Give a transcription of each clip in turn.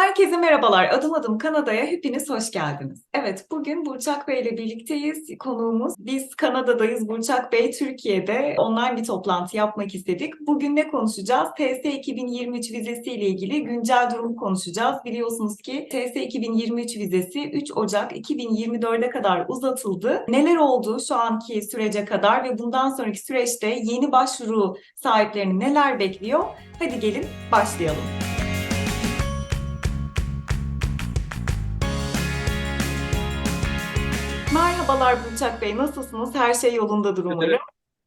Herkese merhabalar. Adım adım Kanada'ya hepiniz hoş geldiniz. Evet, bugün Burçak Bey ile birlikteyiz. Konuğumuz biz Kanada'dayız. Burçak Bey Türkiye'de online bir toplantı yapmak istedik. Bugün ne konuşacağız? TS 2023 vizesi ile ilgili güncel durumu konuşacağız. Biliyorsunuz ki TS 2023 vizesi 3 Ocak 2024'e kadar uzatıldı. Neler oldu şu anki sürece kadar ve bundan sonraki süreçte yeni başvuru sahiplerini neler bekliyor? Hadi gelin başlayalım. Merhabalar Burçak Bey, nasılsınız? Her şey yolundadır umarım.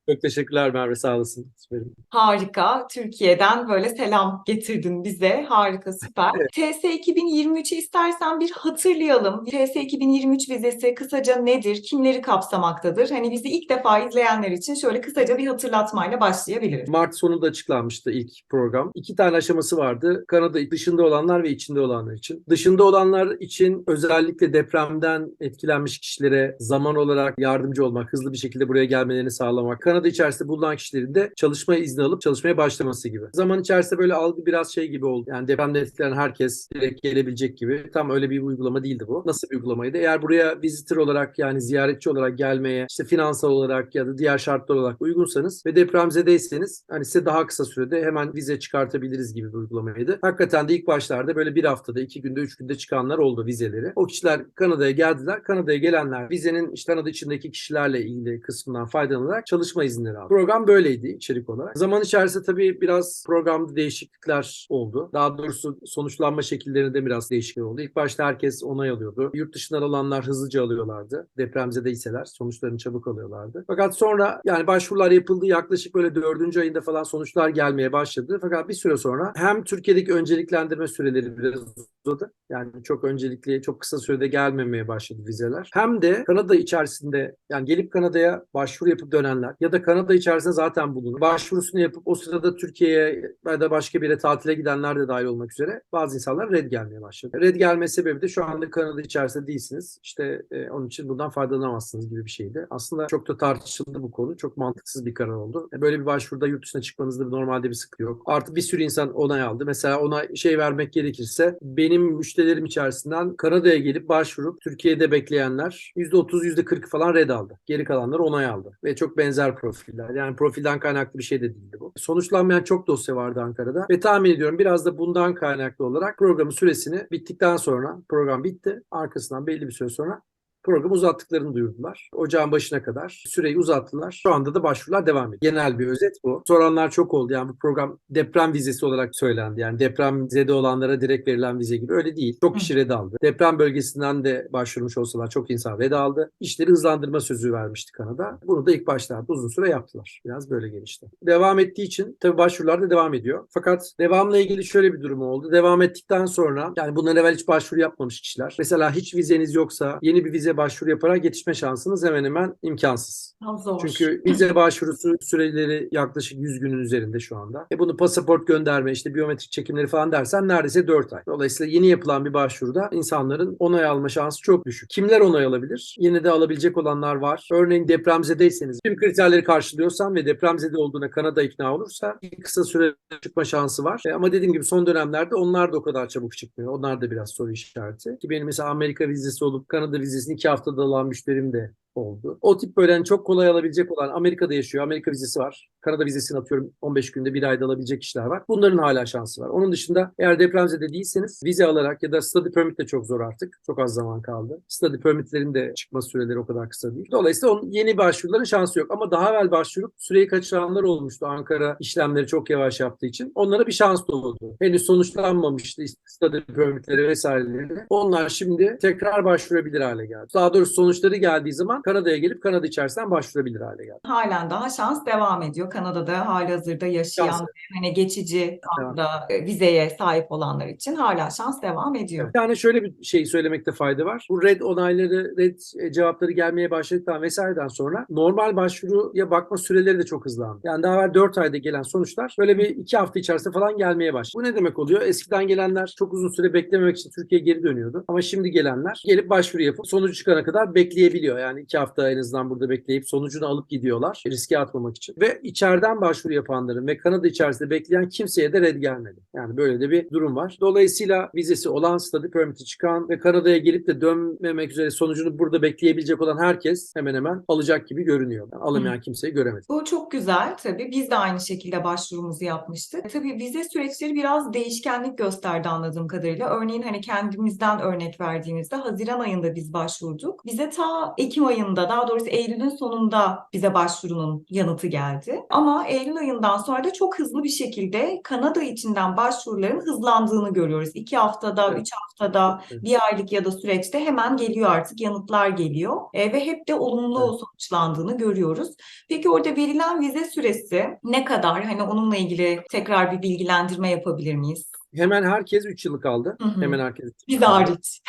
Çok teşekkürler Merve sağ olasın. Süperim. Harika. Türkiye'den böyle selam getirdin bize. Harika, süper. Evet. TS 2023'ü istersen bir hatırlayalım. TS 2023 vizesi kısaca nedir? Kimleri kapsamaktadır? Hani bizi ilk defa izleyenler için şöyle kısaca bir hatırlatmayla başlayabiliriz. Mart sonunda açıklanmıştı ilk program. İki tane aşaması vardı. Kanada dışında olanlar ve içinde olanlar için. Dışında olanlar için özellikle depremden etkilenmiş kişilere zaman olarak yardımcı olmak, hızlı bir şekilde buraya gelmelerini sağlamak. Kanada içerisinde bulunan kişilerin de çalışma izni alıp çalışmaya başlaması gibi. Zaman içerisinde böyle algı biraz şey gibi oldu. Yani depremde etkilenen herkes direkt gelebilecek gibi. Tam öyle bir uygulama değildi bu. Nasıl bir uygulamaydı? Eğer buraya visitor olarak yani ziyaretçi olarak gelmeye işte finansal olarak ya da diğer şartlar olarak uygunsanız ve depremzedeyseniz hani size daha kısa sürede hemen vize çıkartabiliriz gibi bir uygulamaydı. Hakikaten de ilk başlarda böyle bir haftada, iki günde, üç günde çıkanlar oldu vizeleri. O kişiler Kanada'ya geldiler. Kanada'ya gelenler vizenin işte Kanada içindeki kişilerle ilgili kısmından faydalanarak çalışma izinleri aldı. Program böyleydi içerik olarak. Zaman içerisinde tabii biraz programda değişiklikler oldu. Daha doğrusu sonuçlanma şekillerinde biraz değişiklik oldu. İlk başta herkes onay alıyordu. Yurt dışından alanlar hızlıca alıyorlardı. Depremzedeyseler sonuçlarını çabuk alıyorlardı. Fakat sonra yani başvurular yapıldı. Yaklaşık böyle dördüncü ayında falan sonuçlar gelmeye başladı. Fakat bir süre sonra hem Türkiye'deki önceliklendirme süreleri biraz uzadı. Yani çok öncelikli, çok kısa sürede gelmemeye başladı vizeler. Hem de Kanada içerisinde yani gelip Kanada'ya başvuru yapıp dönenler ya da Kanada içerisinde zaten bulunur. Başvurusunu yapıp o sırada Türkiye'ye ya da başka bir yere tatile gidenler de dahil olmak üzere bazı insanlar red gelmeye başladı. Red gelme sebebi de şu anda Kanada içerisinde değilsiniz. İşte e, onun için buradan faydalanamazsınız gibi bir şeydi. Aslında çok da tartışıldı bu konu. Çok mantıksız bir karar oldu. E, böyle bir başvuruda yurt dışına çıkmanızda normalde bir sıkıntı yok. Artı bir sürü insan onay aldı. Mesela ona şey vermek gerekirse benim müşterilerim içerisinden Kanada'ya gelip başvurup Türkiye'de bekleyenler %30 %40 falan red aldı. Geri kalanlar onay aldı. Ve çok benzer profiller. Yani profilden kaynaklı bir şey de değildi bu. Sonuçlanmayan çok dosya vardı Ankara'da. Ve tahmin ediyorum biraz da bundan kaynaklı olarak programın süresini bittikten sonra program bitti. Arkasından belli bir süre sonra programı uzattıklarını duyurdular. Ocağın başına kadar süreyi uzattılar. Şu anda da başvurular devam ediyor. Genel bir özet bu. Soranlar çok oldu. Yani bu program deprem vizesi olarak söylendi. Yani deprem zede olanlara direkt verilen vize gibi. Öyle değil. Çok kişi red aldı. Deprem bölgesinden de başvurmuş olsalar çok insan red aldı. İşleri hızlandırma sözü vermişti Kanada. Bunu da ilk başlarda uzun süre yaptılar. Biraz böyle gelişti. Devam ettiği için tabii başvurular da devam ediyor. Fakat devamla ilgili şöyle bir durum oldu. Devam ettikten sonra yani bundan evvel hiç başvuru yapmamış kişiler. Mesela hiç vizeniz yoksa yeni bir vize başvuru yaparak yetişme şansınız hemen hemen imkansız. Zor. Çünkü vize başvurusu süreleri yaklaşık 100 günün üzerinde şu anda. E bunu pasaport gönderme, işte biyometrik çekimleri falan dersen neredeyse 4 ay. Dolayısıyla yeni yapılan bir başvuruda insanların onay alma şansı çok düşük. Kimler onay alabilir? Yine de alabilecek olanlar var. Örneğin depremzedeyseniz, tüm kriterleri karşılıyorsan ve depremzede olduğuna Kanada ikna olursa kısa süre çıkma şansı var. E ama dediğim gibi son dönemlerde onlar da o kadar çabuk çıkmıyor. Onlar da biraz soru işareti. Ki benim mesela Amerika vizesi olup Kanada vizesini iki haftada alan müşterim de oldu. O tip böyle hani çok kolay alabilecek olan Amerika'da yaşıyor. Amerika vizesi var. Kanada vizesini atıyorum 15 günde bir ayda alabilecek kişiler var. Bunların hala şansı var. Onun dışında eğer depremzede değilseniz vize alarak ya da study permit de çok zor artık. Çok az zaman kaldı. Study permitlerin de çıkma süreleri o kadar kısa değil. Dolayısıyla onun yeni başvuruların şansı yok. Ama daha evvel başvurup süreyi kaçıranlar olmuştu. Ankara işlemleri çok yavaş yaptığı için. Onlara bir şans doğdu. Henüz sonuçlanmamıştı study permitleri vesaireleri. Onlar şimdi tekrar başvurabilir hale geldi. Daha doğrusu sonuçları geldiği zaman Kanada'ya gelip Kanada içerisinden başvurabilir hale geldi. Halen daha şans devam ediyor. Kanada'da halihazırda yaşayan Şans. hani geçici anda e, vizeye sahip olanlar için hala şans devam ediyor. Yani şöyle bir şey söylemekte fayda var. Bu red onayları, red e, cevapları gelmeye başladıktan vesaireden sonra normal başvuruya bakma süreleri de çok hızlandı. Yani daha evvel 4 ayda gelen sonuçlar böyle bir 2 hafta içerisinde falan gelmeye başladı. Bu ne demek oluyor? Eskiden gelenler çok uzun süre beklememek için Türkiye'ye geri dönüyordu. Ama şimdi gelenler gelip başvuru yapıp sonucu çıkana kadar bekleyebiliyor. Yani 2 iki hafta en azından burada bekleyip sonucunu alıp gidiyorlar riske atmamak için. Ve içeriden başvuru yapanların ve Kanada içerisinde bekleyen kimseye de red gelmedi. Yani böyle de bir durum var. Dolayısıyla vizesi olan, study permit'i çıkan ve Kanada'ya gelip de dönmemek üzere sonucunu burada bekleyebilecek olan herkes hemen hemen alacak gibi görünüyor. Yani alamayan kimseyi göremedik. Bu çok güzel tabii. Biz de aynı şekilde başvurumuzu yapmıştık. Tabii vize süreçleri biraz değişkenlik gösterdi anladığım kadarıyla. Örneğin hani kendimizden örnek verdiğimizde Haziran ayında biz başvurduk. Bize ta Ekim ayında daha doğrusu Eylül'ün sonunda bize başvurunun yanıtı geldi. Ama Eylül ayından sonra da çok hızlı bir şekilde Kanada içinden başvuruların hızlandığını görüyoruz. İki haftada, Evet. üç haftada, Evet. bir aylık ya da süreçte hemen geliyor artık yanıtlar geliyor. E, ve hep de olumlu sonuçlandığını görüyoruz. Peki orada verilen vize süresi ne kadar? Hani onunla ilgili tekrar bir bilgilendirme yapabilir miyiz? Hemen herkes 3 yıllık aldı. Hı hı. Hemen herkes Biz hariç.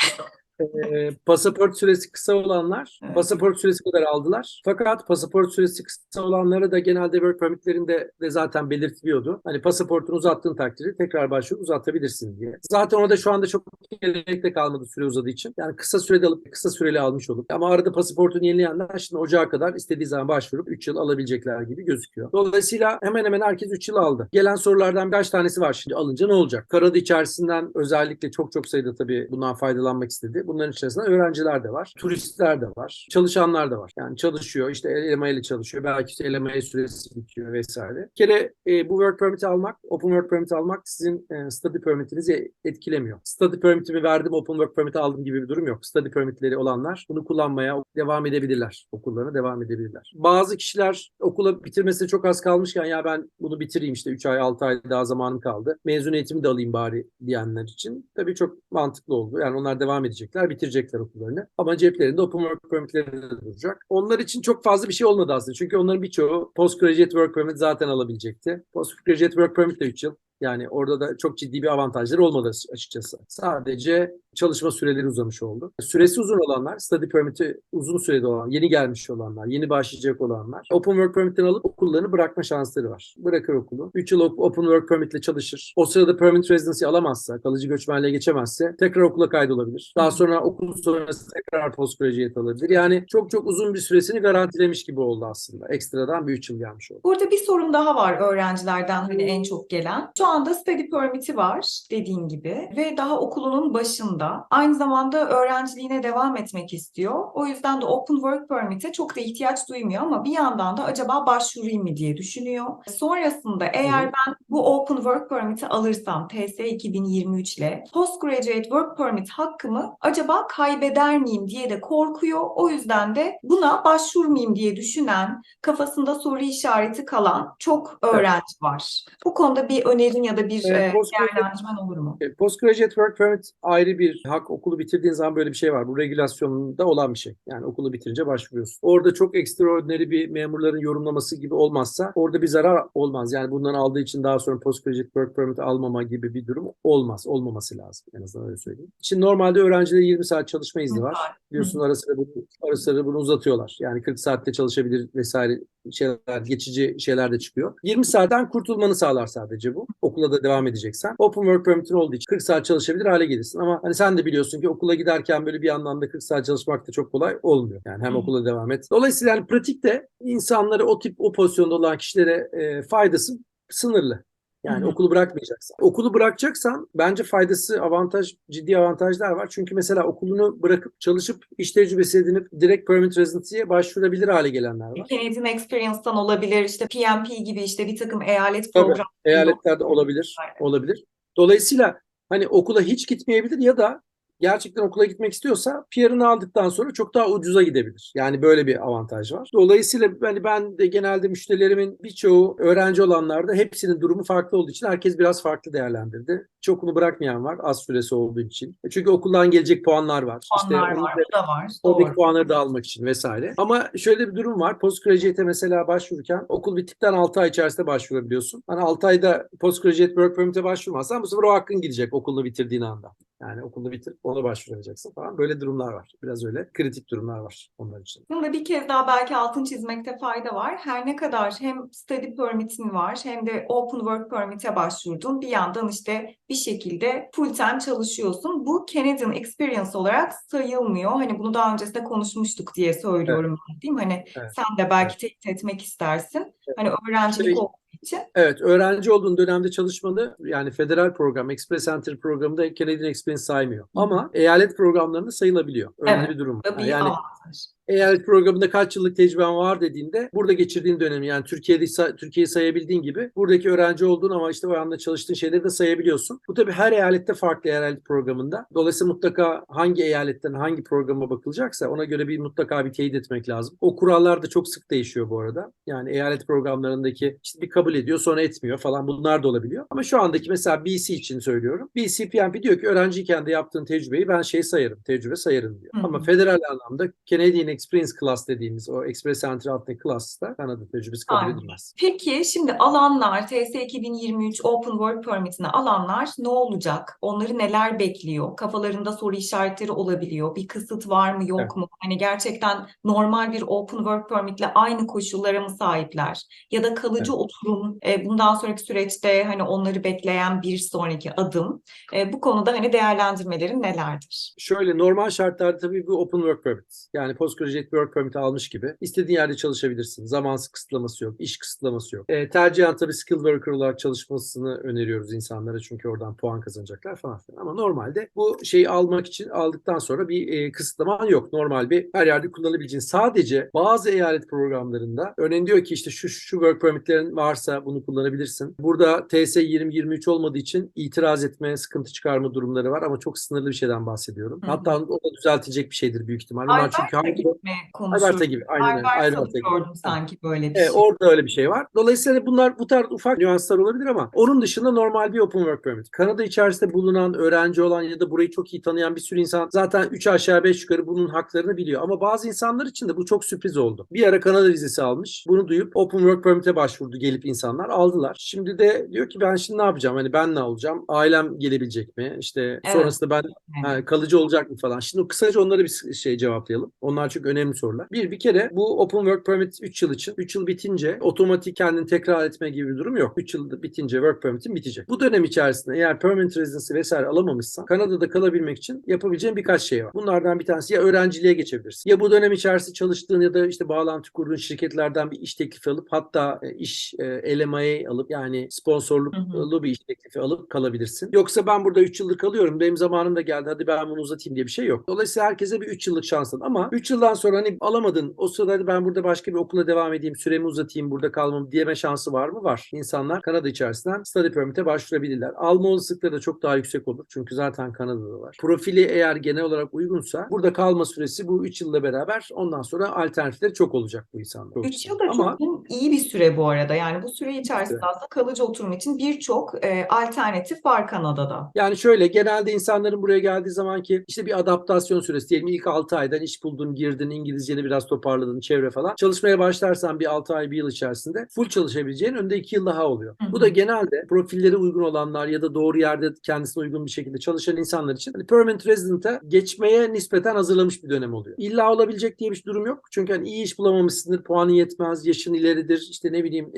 Pasaport süresi kısa olanlar Evet. pasaport süresi kadar aldılar. Fakat pasaport süresi kısa olanlara da genelde work permitlerinde de zaten belirtiliyordu. Hani pasaportunu uzattığın takdirde tekrar başvurup uzatabilirsin diye. Zaten orada şu anda çok gerek de kalmadı süre uzadığı için. Yani kısa sürede alıp kısa süreli almış olup ama arada pasaportunu yenileyenler şimdi ocağa kadar istediği zaman başvurup 3 yıl alabilecekler gibi gözüküyor. Dolayısıyla hemen hemen herkes 3 yıl aldı. Gelen sorulardan birkaç tanesi var şimdi alınca ne olacak? Kanada içerisinden özellikle çok çok sayıda tabii bundan faydalanmak istedi. Bunların içerisinde öğrenciler de var, turistler de var, çalışanlar da var. Yani çalışıyor, işte eleme ile çalışıyor, belki işte eleme süresi bitiyor vesaire. Bir kere e, bu work permit almak, open work permit almak sizin e, study permitinizi etkilemiyor. Study permitimi verdim, open work permit aldım gibi bir durum yok. Study permitleri olanlar bunu kullanmaya devam edebilirler. Okullarına devam edebilirler. Bazı kişiler okula bitirmesine çok az kalmışken ya ben bunu bitireyim işte 3 ay 6 ay daha zamanım kaldı. Mezuniyetimi de alayım bari diyenler için tabii çok mantıklı oldu. Yani onlar devam edecekler, bitirecekler okullarını. Ama ceplerinde open work permitleri de duracak. Onlar için çok fazla bir şey olmadı aslında. Çünkü onların birçoğu postgraduate work permit zaten alabilecekti. Postgraduate work permit de 3 yıl. Yani orada da çok ciddi bir avantajları olmadı açıkçası. Sadece çalışma süreleri uzamış oldu. Süresi uzun olanlar, study permit'i uzun sürede olan, yeni gelmiş olanlar, yeni başlayacak olanlar open work permit'ten alıp okullarını bırakma şansları var. Bırakır okulu. 3 yıl op- open work permit'le çalışır. O sırada permanent residency alamazsa, kalıcı göçmenliğe geçemezse tekrar okula kaydolabilir. Daha sonra okul sonrası tekrar postgraduate alabilir. Yani çok çok uzun bir süresini garantilemiş gibi oldu aslında. Ekstradan bir 3 yıl gelmiş oldu. Burada bir sorum daha var öğrencilerden hani en çok gelen. Şu anda study permit'i var dediğin gibi ve daha okulunun başında. Aynı zamanda öğrenciliğine devam etmek istiyor. O yüzden de open work permit'e çok da ihtiyaç duymuyor ama bir yandan da acaba başvurayım mı diye düşünüyor. Sonrasında eğer ben bu open work permit'i alırsam TS 2023 ile postgraduate work permit hakkımı acaba kaybeder miyim diye de korkuyor. O yüzden de buna başvurmayayım diye düşünen kafasında soru işareti kalan çok öğrenci var. Bu konuda bir önerin ya da bir Evet, e, değerlendirmen olur mu? E, Postgraduate Work Permit ayrı bir hak. Okulu bitirdiğin zaman böyle bir şey var. Bu regülasyonunda olan bir şey. Yani okulu bitirince başvuruyorsun. Orada çok extraordinary bir memurların yorumlaması gibi olmazsa orada bir zarar olmaz. Yani bundan aldığı için daha sonra Postgraduate Work Permit almama gibi bir durum olmaz. Olmaması lazım. En azından öyle söyleyeyim. Şimdi normalde öğrencilere 20 saat çalışma izni var. Biliyorsun ara sıra bunu, ara sıra bunu uzatıyorlar. Yani 40 saatte çalışabilir vesaire şeyler, geçici şeyler de çıkıyor. 20 saatten kurtulmanı sağlar sadece bu. Okula da devam edeceksen. Open Work Permit'in olduğu için 40 saat çalışabilir hale gelirsin. Ama hani sen de biliyorsun ki okula giderken böyle bir yandan da 40 saat çalışmak da çok kolay olmuyor. Yani hem Hı. okula devam et. Dolayısıyla yani pratikte insanları o tip o pozisyonda olan kişilere e, faydası sınırlı. Yani Hı hı. okulu bırakmayacaksan. Okulu bırakacaksan bence faydası, avantaj, ciddi avantajlar var. Çünkü mesela okulunu bırakıp çalışıp iş tecrübesi edinip direkt permanent residency'ye başvurabilir hale gelenler var. Canadian Experience'dan olabilir, işte PMP gibi işte bir takım eyalet programları Eyaletlerde olabilir, Aynen. olabilir. Dolayısıyla hani okula hiç gitmeyebilir ya da gerçekten okula gitmek istiyorsa PR'ını aldıktan sonra çok daha ucuza gidebilir. Yani böyle bir avantaj var. Dolayısıyla hani ben de genelde müşterilerimin birçoğu öğrenci olanlarda hepsinin durumu farklı olduğu için herkes biraz farklı değerlendirdi. Hiç okulu bırakmayan var az süresi olduğu için. Çünkü okuldan gelecek puanlar var. puanlar onu var, da- var. Oradaki puanları da almak için vesaire. Ama şöyle bir durum var. Postgraduate'e mesela başvururken okul bittikten 6 ay içerisinde başvurabiliyorsun. Hani 6 ayda postgraduate work permit'e başvurmazsan bu sefer o hakkın gidecek okulunu bitirdiğin anda. Yani okulu bitir, ona başvuracaksın falan. Böyle durumlar var. Biraz öyle kritik durumlar var onlar için. Bunda bir kez daha belki altın çizmekte fayda var. Her ne kadar hem study permit'in var hem de open work permit'e başvurdun. Bir yandan işte bir şekilde full time çalışıyorsun. Bu Canadian experience olarak sayılmıyor. Hani bunu daha öncesinde konuşmuştuk diye söylüyorum ben, değil mi? Hani Evet. sen de belki teyit etmek istersin. Hani öğrencilik Şey- olduğu için. Evet, öğrenci olduğun dönemde çalışmanı yani federal program, Express Entry programında Canadian Experience saymıyor. Ama eyalet programlarında sayılabiliyor. Öyle Evet, bir durum. Bir Yani avantaj. eyalet programında kaç yıllık tecrüben var dediğinde burada geçirdiğin dönemi yani Türkiye'de Türkiye'yi sayabildiğin gibi buradaki öğrenci olduğun ama işte o anda çalıştığın şeyleri de sayabiliyorsun. Bu tabii her eyalette farklı eyalet programında. Dolayısıyla mutlaka hangi eyaletten hangi programa bakılacaksa ona göre bir mutlaka bir teyit etmek lazım. O kurallar da çok sık değişiyor bu arada. Yani eyalet programlarındaki işte bir kabul ediyor sonra etmiyor falan bunlar da olabiliyor. Ama şu andaki mesela BC için söylüyorum. BC PNP diyor ki öğrenciyken de yaptığın tecrübeyi ben şey sayarım, tecrübe sayarım diyor. Hı hı. Ama federal anlamda Canadian Experience Class dediğimiz o Express Entry altındaki class'ta Kanada tecrübesi kabul Aynen. edilmez. Peki şimdi alanlar, TS 2023 Open Work Permit'ine alanlar ne olacak? Onları neler bekliyor? Kafalarında soru işaretleri olabiliyor. Bir kısıt var mı yok Evet. mu? Hani gerçekten normal bir Open Work Permit'le aynı koşullara mı sahipler? Ya da kalıcı Evet. oturum e, bundan sonraki süreçte hani onları bekleyen bir sonraki adım. E, bu konuda hani değerlendirmelerin nelerdir? Şöyle normal şartlarda tabii bu open work permit. Yani postgraduate work permit almış gibi. istediğin yerde çalışabilirsin. Zaman kısıtlaması yok, iş kısıtlaması yok. E, tercihen tabii skilled worker olarak çalışmasını öneriyoruz insanlara çünkü oradan puan kazanacaklar falan filan. Ama normalde bu şeyi almak için aldıktan sonra bir e, kısıtlaman yok. Normal bir her yerde kullanabileceğin. Sadece bazı eyalet programlarında örneğin diyor ki işte şu şu work permitlerin varsa bunu kullanabilirsin. Burada TS 2023 olmadığı için itiraz etme, sıkıntı çıkarma durumları var ama çok sınırlı bir şeyden bahsediyorum. Hı hı. Hatta o da düzeltilecek bir şeydir büyük ihtimalle. Onlar çünkü Alberta hangi gibi konuşuyoruz? Alberta gibi aynen öyle. Alberta gibi. gördüm sanki böyle bir Evet, şey. orada öyle bir şey var. Dolayısıyla bunlar bu tarz ufak nüanslar olabilir ama onun dışında normal bir open work permit. Kanada içerisinde bulunan, öğrenci olan ya da burayı çok iyi tanıyan bir sürü insan zaten 3 aşağı 5 yukarı bunun haklarını biliyor. Ama bazı insanlar için de bu çok sürpriz oldu. Bir ara Kanada vizesi almış. Bunu duyup open work permit'e başvurdu gelip insanlar aldılar. Şimdi de diyor ki ben şimdi ne yapacağım? Hani ben ne olacağım? Ailem gelebilecek mi? İşte Evet. sonrasında ben. Ha, kalıcı olacak mı falan. Şimdi kısaca onlara bir şey cevaplayalım. Onlar çok önemli sorular. Bir, bir kere bu Open Work Permit 3 yıl için. 3 yıl bitince otomatik kendini tekrar etme gibi bir durum yok. 3 yıl bitince Work Permit'in bitecek. Bu dönem içerisinde eğer Permanent Residency vesaire alamamışsan Kanada'da kalabilmek için yapabileceğin birkaç şey var. Bunlardan bir tanesi ya öğrenciliğe geçebilirsin. Ya bu dönem içerisinde çalıştığın ya da işte bağlantı kurduğun şirketlerden bir iş teklifi alıp hatta e, iş e, LMIA alıp yani sponsorluklu bir iş teklifi alıp kalabilirsin. Yoksa ben burada 3 yıllık kalıyorum. Benim zamanım da geldi. Hadi ben bunu uzatayım diye bir şey yok. Dolayısıyla herkese bir 3 yıllık şansın. Ama 3 yıldan sonra hani alamadın. O sırada hadi ben burada başka bir okula devam edeyim. Süremi uzatayım. Burada kalmam diyeme şansı var mı? Var. İnsanlar Kanada içerisinden study permit'e başvurabilirler. Alma olasılıkları da çok daha yüksek olur. Çünkü zaten Kanada'da var. Profili eğer genel olarak uygunsa burada kalma süresi bu 3 yılla beraber ondan sonra alternatifleri çok olacak bu insanlar. 3 yıl da Ama çok iyi bir süre bu arada. Yani bu süre içerisinde Evet. aslında kalıcı oturum için birçok e, alternatif var Kanada'da. Yani şöyle genelde insanların buraya geldiği zaman ki işte bir adaptasyon süresi diyelim ilk 6 aydan iş buldun, girdin, İngilizceni biraz toparladın, çevre falan. Çalışmaya başlarsan bir 6 ay, bir yıl içerisinde full çalışabileceğin önde 2 yıl daha oluyor. Hı hı. Bu da genelde profilleri uygun olanlar ya da doğru yerde kendisine uygun bir şekilde çalışan insanlar için hani permanent resident'a geçmeye nispeten hazırlamış bir dönem oluyor. İlla olabilecek diye bir durum yok. Çünkü hani iyi iş bulamamışsındır, puanın yetmez, yaşın ileridir, işte ne bileyim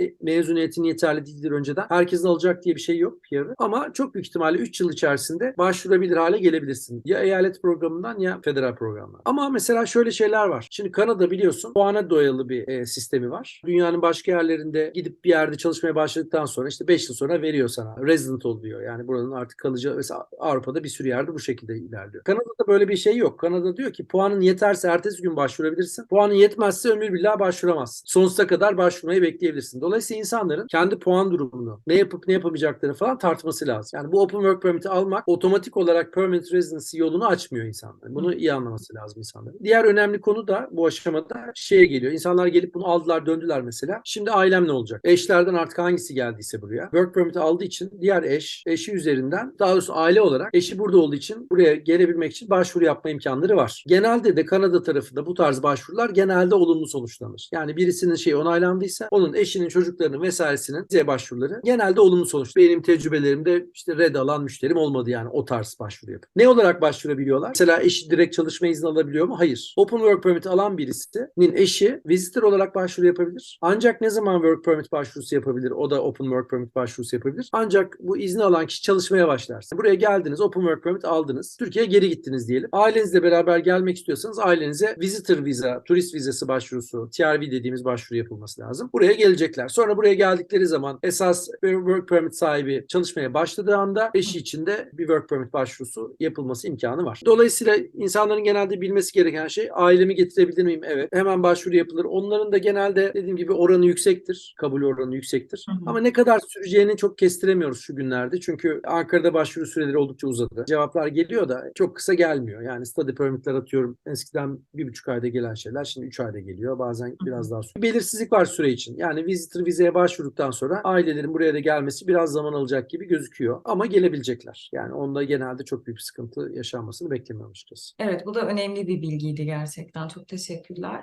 mezuniyetin yeterli değildir önceden. Herkesin alacak diye bir şey yok PR'ı. Ama çok büyük ihtimalle 3 yıl içerisinde başvurabilir hale gelebilirsin. Ya eyalet programından ya federal programdan. Ama mesela şöyle şeyler var. Şimdi Kanada biliyorsun puana dayalı bir e, sistemi var. Dünyanın başka yerlerinde gidip bir yerde çalışmaya başladıktan sonra işte 5 yıl sonra veriyor sana. Resident ol diyor. Yani buranın artık kalıcı mesela Avrupa'da bir sürü yerde bu şekilde ilerliyor. Kanada'da böyle bir şey yok. Kanada diyor ki puanın yeterse ertesi gün başvurabilirsin. Puanın yetmezse ömür billah başvuramazsın. Sonsuza kadar başvurmayı bekleyebilirsin. Dolayısıyla insanların kendi puan durumunu, ne yapıp ne yapamayacaklarını falan tartması lazım. Yani bu Open Work Permit'i almak otomatik olarak Permanent Residency yolunu açmıyor insanların. Bunu iyi anlaması lazım insanların. Diğer önemli konu da bu aşamada şeye geliyor. İnsanlar gelip bunu aldılar döndüler mesela. Şimdi ailem ne olacak? Eşlerden artık hangisi geldiyse buraya. Work permit aldığı için diğer eş, eşi üzerinden daha doğrusu aile olarak eşi burada olduğu için buraya gelebilmek için başvuru yapma imkanları var. Genelde de Kanada tarafında bu tarz başvurular genelde olumlu sonuçlanır. Yani birisinin şeyi onaylandıysa onun eşinin, çocuklarının vesairesinin vize başvuruları genelde olumlu sonuç. Benim tecrübelerimde işte red alan müşterim olmadı yani o tarz başvuru yapıp. Ne olarak başvurabiliyorlar? Mesela eşi direkt çalışma izni alabiliyor mu? Hayır. Open Work Permit alan birisinin eşi visitor olarak başvuru yapabilir. Ancak ne zaman Work Permit başvurusu yapabilir? O da Open Work Permit başvurusu yapabilir. Ancak bu izni alan kişi çalışmaya başlarsa. Buraya geldiniz, Open Work Permit aldınız. Türkiye'ye geri gittiniz diyelim. Ailenizle beraber gelmek istiyorsanız ailenize visitor viza, turist vizesi başvurusu, TRV dediğimiz başvuru yapılması lazım. Buraya gelecekler. Sonra buraya geldikleri zaman esas Work Permit sahibi çalışmaya başladığı anda eşi için de bir Work Permit başvurusu yapılması imkanı var. Dolayısıyla insanların genelde bilmesi gereken şey ailemi getirebilir miyim? Evet. Hemen başvuru yapılır. Onların da genelde dediğim gibi oranı yüksektir. Kabul oranı yüksektir. Hı hı. Ama ne kadar süreceğini çok kestiremiyoruz şu günlerde. Çünkü Ankara'da başvuru süreleri oldukça uzadı. Cevaplar geliyor da çok kısa gelmiyor. Yani study permitler atıyorum. Eskiden bir buçuk ayda gelen şeyler şimdi üç ayda geliyor. Bazen biraz daha sürüyor. Belirsizlik var süre için. Yani visitor vizeye başvurduktan sonra ailelerin buraya da gelmesi biraz zaman alacak gibi gözüküyor. Ama gelebilecekler. Yani onda genelde çok büyük bir sıkıntı yaşanmasını beklemiyorum açıkçası. Evet, bu da önemli bir bilgiydi gerçekten. Çok teşekkürler.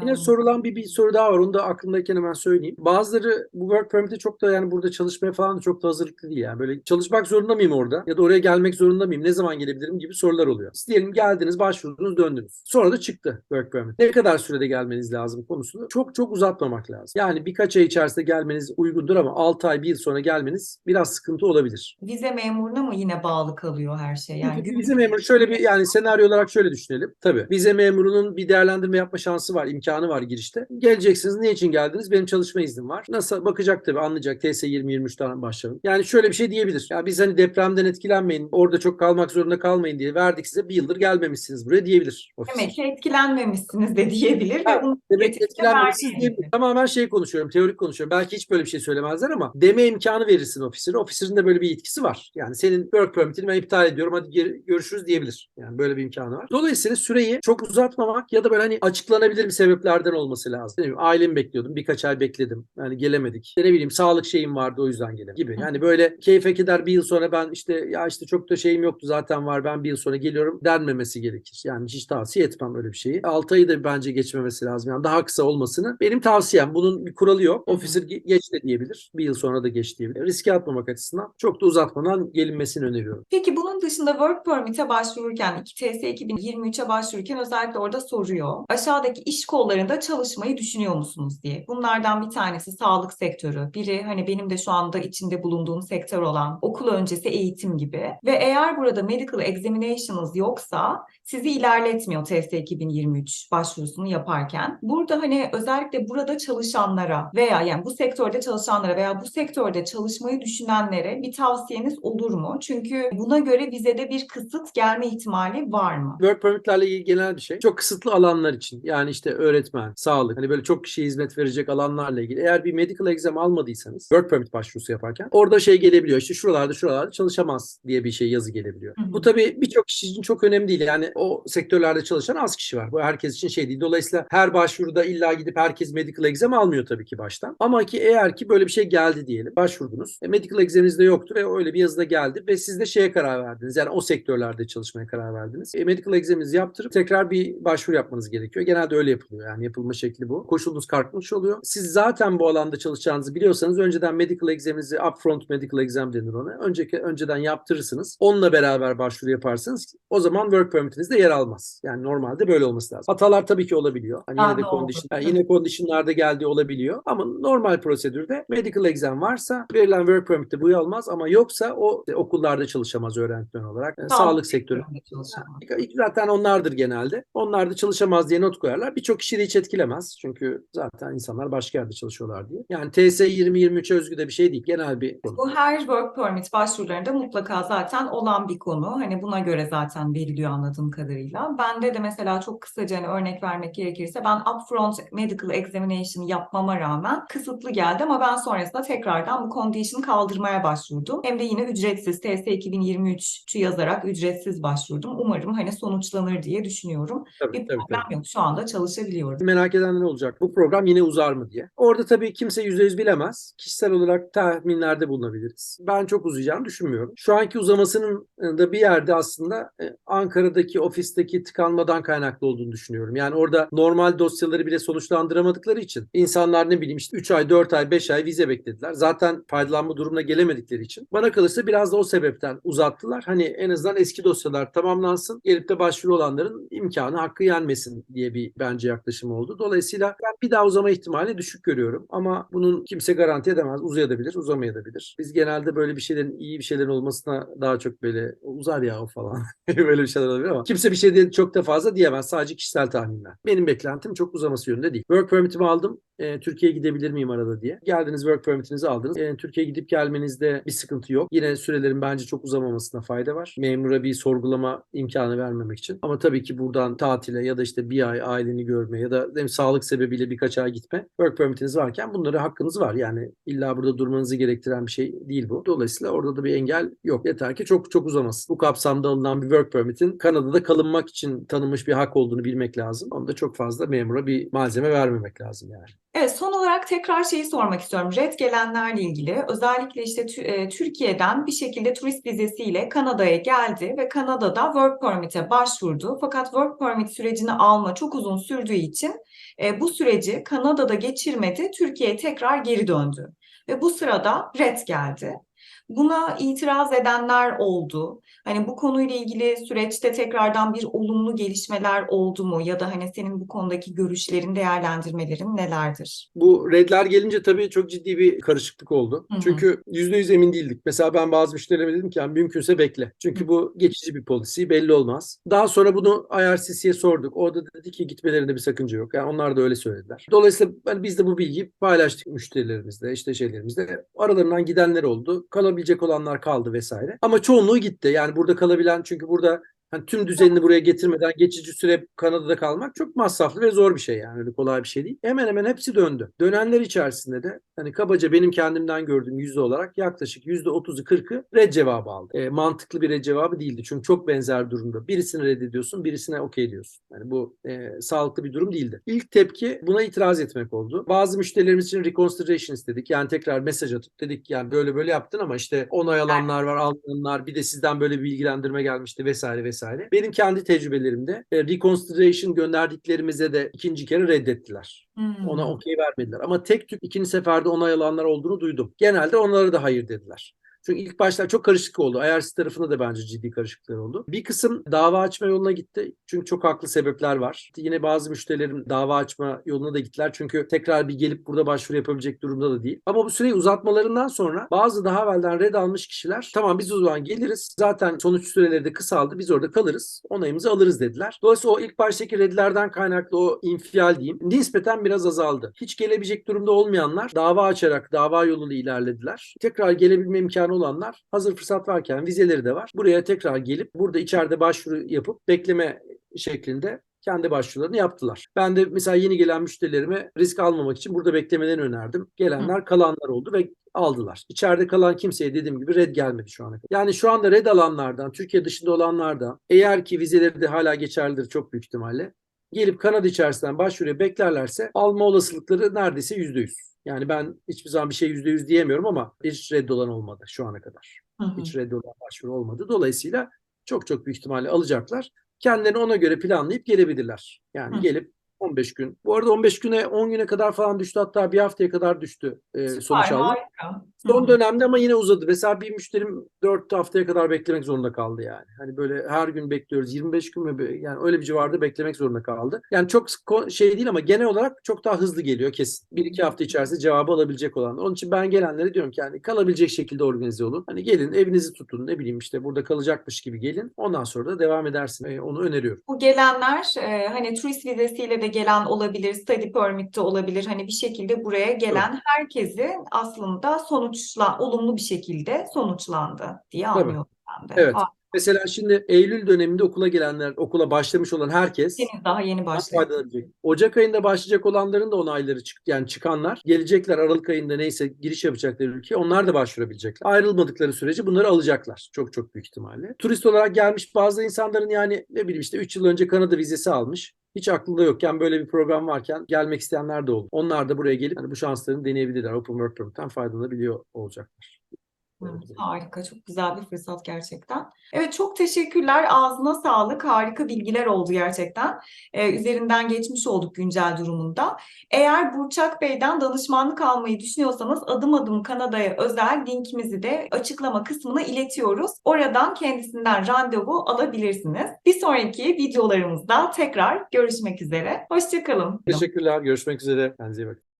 Yine sorulan bir, bir soru daha var. Onu da aklımdayken hemen söyleyeyim. Bazıları bu work permit'e çok da yani burada çalışmaya falan çok da hazırlıklı değil. Yani böyle çalışmak zorunda mıyım orada? Ya da oraya gelmek zorunda mıyım? Ne zaman gelebilirim gibi sorular oluyor. Siz diyelim geldiniz, başvurdunuz, döndünüz. Sonra da çıktı work permit. Ne kadar sürede gelmeniz lazım konusunu çok çok uzatmamak lazım. Yani birkaç ay içerisinde gelmeniz uygundur ama 6 ay, 1 yıl sonra gelmeniz biraz sıkıntı olabilir. vize memuruna mı yine bağlı kalıyor her şey? Yani vize memuru şöyle bir yani senaryo olarak şöyle düşünelim. Tabii vize memurunun bir değerlendirme yapma şansı var, imkanı var girişte. Geleceksiniz. Ne için geldiniz? Benim çalışma iznim var. Nasıl bakacak tabii anlayacak. TS 20-23'ten başlayalım. Yani şöyle bir şey diyebilir. Ya biz hani depremden etkilenmeyin, orada çok kalmak zorunda kalmayın diye verdik size. Bir yıldır gelmemişsiniz buraya diyebilir. ofis. Demek ki etkilenmemişsiniz de diyebilir ve Ha, Demek etkilenmemişsiniz diyebilir. Tamamen şey konuşuyorum, teorik konuşuyorum. Belki hiç böyle bir şey söylemezler ama deme imkanı verirsin ofisine. Ofiserin de böyle bir yetkisi var. Yani senin work permit'ini ben iptal ediyorum hadi geri- görüşürüz diyebilir. Yani böyle bir imkanı var. Dolayısıyla süreyi çok uzatmamak ya da böyle hani açıklanabilir bir sebeplerden olması lazım. Ne bileyim, ailemi bekliyordum. Birkaç ay bekledim. Yani gelemedik. İşte ne bileyim sağlık şeyim vardı o yüzden gelemedim gibi. Yani böyle keyfe keder bir yıl sonra ben işte ya işte çok da şeyim yoktu zaten var ben bir yıl sonra geliyorum denmemesi gerekir. Yani hiç tavsiye etmem öyle bir şeyi. 6 ayı da bence geçmemesi lazım. Yani daha kısa olmasını benim tavsiyem. Bunun bir kuralı yok. Officer geç de diyebilir. Bir yıl sonra da geç diyebilir. Riske atmamak açısından çok da uzatmadan gelinmesini öneriyorum. Peki bunun dışında Work Permit'e başvururken, TS 2023'e başvururken özellikle orada soruyor. Aşağıdaki iş kollarında çalışmayı düşünüyor musunuz diye. Bunlardan bir tanesi sağlık sektörü. Biri hani benim de şu anda içinde bulunduğum sektör olan okul öncesi eğitim gibi. Ve eğer burada medical examination'ınız yoksa sizi ilerletmiyor TS 2023 başvurusunu yaparken. Burada hani özellikle burada çalışanlara veya yani bu sektörde çalışanlara veya bu sektörde çalışmayı düşünenlere bir tavsiyeniz olur mu? Çünkü buna göre vizede bir kısıt gelme ihtimali var mı? Work permitlerle ilgili genel bir şey. Çok kısıtlı alanlar için. Yani işte öğretmen, sağlık, hani böyle çok kişiye hizmet verecek alanlarla ilgili. Eğer bir medical exam almadıysanız work permit başvurusu yaparken orada şey gelebiliyor. İşte şuralarda şuralarda çalışamaz diye bir şey yazı gelebiliyor. Hı hı. Bu tabii birçok kişi için çok önemli değil. Yani o sektörlerde çalışan az kişi var. Bu herkes için şey değil. Dolayısıyla her başvuruda illa gidip herkes medical exam almıyor tabii ki baştan. Ama ki eğer ki böyle bir şey geldi diyelim. Başvurdunuz. E, medical examiniz de yoktu ve öyle bir yazıda geldi ve siz de şeye karar verdiniz. Yani o sektörlerde çalışmaya karar verdiniz. E, medical examinizi yaptırıp tekrar bir başvuru yapmanız gerekiyor. Genelde öyle yapılıyor. Yani yapılma şekli bu. Koşulunuz kalkmış oluyor. Siz zaten bu alanda çalışacağınızı biliyorsanız önceden medical examinizi upfront medical exam denir ona. Önceki önceden yaptırırsınız. Onunla beraber başvuru yaparsınız. O zaman work permitiniz de yer almaz. Yani normalde böyle olması lazım. Hatalar tabii ki olabiliyor. Hani yine de condition, yani yine conditionlarda geldiği olabiliyor. Ama normal prosedürde medical exam varsa verilen work permit'te bu almaz ama yoksa o e, okullarda çalışamaz öğretmen olarak. Yani sağlık sektörü çalışanlar. Zaten onlardır genelde. Onlar da çalışamaz diye not koyarlar. Birçok kişi de hiç etkilemez. Çünkü zaten insanlar başka yerde çalışıyorlar diye. Yani TS 2023'e özgü de bir şey değil. Genel bir konu. Bu her work permit başvurularında mutlaka zaten olan bir konu. Hani buna göre zaten veriliyor anladığım kadarıyla. Bende de mesela çok kısaca hani örnek vermek gerekirse ben upfront medical examination yapmama rağmen kısıtlı geldi ama ben sonrasında tekrardan bu condition kaldırmaya başvurdum. Hem de yine ücretsiz TS 2023'ü yazarak ücretsiz başvurdum. Umarım hani sonuçlanır diye düşünüyorum. Tabii. Bir tabii, problem yok. Şu anda çalışabiliyoruz. Merak edenler olacak. Bu program yine uzar mı diye. Orada tabii kimse %100 bilemez. Kişisel olarak tahminlerde bulunabiliriz. Ben çok uzayacağını düşünmüyorum. Şu anki uzamasının da bir yerde aslında e, Ankara'daki ofisteki tıkanmadan kaynaklı olduğunu düşünüyorum. Yani orada normal dosyaları bile sonuçlandıramadıkları için insanlar ne bileyim işte 3 ay, 4 ay, 5 ay vize beklediler. Zaten faydalanma durumuna gelemedikleri için. Bana kalırsa biraz da o sebepten uzattılar. Hani en azından eski dosyalar tamamlansın. Gelip de başvuru olanların imkanı hakkı yenmesin diye bir bence yaklaşım oldu. Dolayısıyla ben bir daha uzama ihtimali düşük görüyorum. Ama bunun kimse garanti edemez. Uzayabilir, uzamayabilir. Biz genelde böyle bir şeylerin iyi bir şeylerin olmasına daha çok böyle uzar ya o falan. böyle bir şeyler olabilir ama kimse bir şey de çok da fazla diyemez. Sadece kişisel tahminler. Benim beklentim çok uzaması yönünde değil. Work permit'imi aldım. E, Türkiye'ye gidebilir miyim arada diye. Geldiniz work permit'inizi aldınız. E, Türkiye'ye gidip gelmenizde bir sıkıntı yok. Yine sürelerin bence çok uzamamasına fayda var. Memura bir sorgulama imkanı vermemek için. Ama tabii ki buradan tatile ya da işte bir ay aileni görme ya da hem sağlık sebebiyle birkaç ay gitme. Work permit'iniz varken bunlara hakkınız var. Yani illa burada durmanızı gerektiren bir şey değil bu. Dolayısıyla orada da bir engel yok. Yeter ki çok çok uzamasın. Bu kapsamda alınan bir work permit'in Kanada'da kalınmak için tanınmış bir hak olduğunu bilmek lazım. Onda çok fazla memura bir malzeme vermemek lazım yani. Evet, son olarak tekrar şeyi sormak istiyorum. Red gelenlerle ilgili özellikle işte e, Türkiye'den bir şekilde turist vizesiyle Kanada'ya geldi ve Kanada'da work permit'e başvurdu. Fakat work permit sürecini alma çok uzun sürdüğü için e, bu süreci Kanada'da geçirmedi, Türkiye'ye tekrar geri döndü. Ve bu sırada red geldi. Buna itiraz edenler oldu. Hani bu konuyla ilgili süreçte tekrardan bir olumlu gelişmeler oldu mu? Ya da hani senin bu konudaki görüşlerin, değerlendirmelerin nelerdir? Bu redler gelince tabii çok ciddi bir karışıklık oldu. Hı hı. Çünkü %100 emin değildik. Mesela ben bazı müşterilerime dedim ki yani mümkünse bekle. Çünkü Hı. bu geçici bir policy belli olmaz. Daha sonra bunu IRCC'ye sorduk. Orada dedi ki gitmelerinde bir sakınca yok. Yani onlar da öyle söylediler. Dolayısıyla hani biz de bu bilgiyi paylaştık müşterilerimizle, işte şeylerimizle. Aralarından gidenler oldu. Kalabilecek olanlar kaldı vesaire. Ama çoğunluğu gitti. Yani burada kalabilen çünkü burada Hani tüm düzenini buraya getirmeden geçici süre Kanada'da kalmak çok masraflı ve zor bir şey yani öyle kolay bir şey değil. Hemen hemen hepsi döndü. Dönenler içerisinde de hani kabaca benim kendimden gördüğüm yüzde olarak yaklaşık yüzde 30'u 40'ı red cevabı aldı. E, mantıklı bir red cevabı değildi. Çünkü çok benzer durumda. Birisini reddediyorsun, birisine okey diyorsun. Yani bu e, sağlıklı bir durum değildi. İlk tepki buna itiraz etmek oldu. Bazı müşterilerimiz için reconsideration istedik. Yani tekrar mesaj atıp dedik yani böyle böyle yaptın ama işte onay alanlar var, almayanlar bir de sizden böyle bir bilgilendirme gelmişti vesaire vesaire. Benim kendi tecrübelerimde e, reconsideration gönderdiklerimize de ikinci kere reddettiler. Hmm. Ona okey vermediler. Ama tek tük ikinci seferde onay alanlar olduğunu duydum. Genelde onlara da hayır dediler. Çünkü ilk başlar çok karışık oldu. IRC tarafında da bence ciddi karışıklıklar oldu. Bir kısım dava açma yoluna gitti. Çünkü çok haklı sebepler var. Yine bazı müşterilerim dava açma yoluna da gittiler. Çünkü tekrar bir gelip burada başvuru yapabilecek durumda da değil. Ama bu süreyi uzatmalarından sonra bazı daha evvelden red almış kişiler tamam biz o zaman geliriz. Zaten sonuç süreleri de kısaldı. Biz orada kalırız. Onayımızı alırız dediler. Dolayısıyla o ilk baştaki redlerden kaynaklı o infial diyeyim nispeten biraz azaldı. Hiç gelebilecek durumda olmayanlar dava açarak dava yoluyla ilerlediler. Tekrar gelebilme imkanı olanlar hazır fırsat varken vizeleri de var. Buraya tekrar gelip burada içeride başvuru yapıp bekleme şeklinde kendi başvurularını yaptılar. Ben de mesela yeni gelen müşterilerime risk almamak için burada beklemelerini önerdim. Gelenler kalanlar oldu ve aldılar. İçeride kalan kimseye dediğim gibi red gelmedi şu ana kadar. Yani şu anda red alanlardan, Türkiye dışında olanlardan eğer ki vizeleri de hala geçerlidir çok büyük ihtimalle gelip Kanada içerisinden başvuruya beklerlerse alma olasılıkları neredeyse %100. Yani ben hiçbir zaman bir şey %100 diyemiyorum ama hiç reddolan olmadı şu ana kadar. Hı hı. Hiç reddolan başvuru olmadı. Dolayısıyla çok çok büyük ihtimalle alacaklar. Kendilerini ona göre planlayıp gelebilirler. Yani Hı. gelip 15 gün. Bu arada 15 güne 10 güne kadar falan düştü. Hatta bir haftaya kadar düştü e, sonuç Süper, aldı. harika. Hı Son dönemde ama yine uzadı. Mesela bir müşterim 4 haftaya kadar beklemek zorunda kaldı yani. Hani böyle her gün bekliyoruz. 25 gün mü? Yani öyle bir civarda beklemek zorunda kaldı. Yani çok şey değil ama genel olarak çok daha hızlı geliyor kesin. 1-2 hafta içerisinde cevabı alabilecek olan. Onun için ben gelenlere diyorum ki yani kalabilecek şekilde organize olun. Hani gelin evinizi tutun ne bileyim işte burada kalacakmış gibi gelin. Ondan sonra da devam edersin. E, onu öneriyorum. Bu gelenler e, hani turist vizesiyle de gelen olabilir, study permit de olabilir. Hani bir şekilde buraya gelen herkesi aslında sonuçla olumlu bir şekilde sonuçlandı diye Tabii. anlıyorum ben de. Evet. Aa, Mesela şimdi Eylül döneminde okula gelenler, okula başlamış olan herkes henüz daha yeni başladı. Ocak ayında başlayacak olanların da onayları çık yani çıkanlar gelecekler Aralık ayında neyse giriş yapacakları ülkeye onlar da başvurabilecekler. Ayrılmadıkları sürece bunları alacaklar. Çok çok büyük ihtimalle. Turist olarak gelmiş bazı insanların yani ne bileyim işte 3 yıl önce Kanada vizesi almış. Hiç aklında yokken böyle bir program varken gelmek isteyenler de oldu. Onlar da buraya gelip hani bu şanslarını deneyebilirler. Open Work Permit'ten faydalanabiliyor olacaklar. Evet, harika, çok güzel bir fırsat gerçekten. Evet, çok teşekkürler. Ağzına sağlık. Harika bilgiler oldu gerçekten. Ee, üzerinden geçmiş olduk güncel durumunda. Eğer Burçak Bey'den danışmanlık almayı düşünüyorsanız adım adım Kanada'ya özel linkimizi de açıklama kısmına iletiyoruz. Oradan kendisinden randevu alabilirsiniz. Bir sonraki videolarımızda tekrar görüşmek üzere. Hoşçakalın. Teşekkürler. Görüşmek üzere. Kendinize iyi bakın.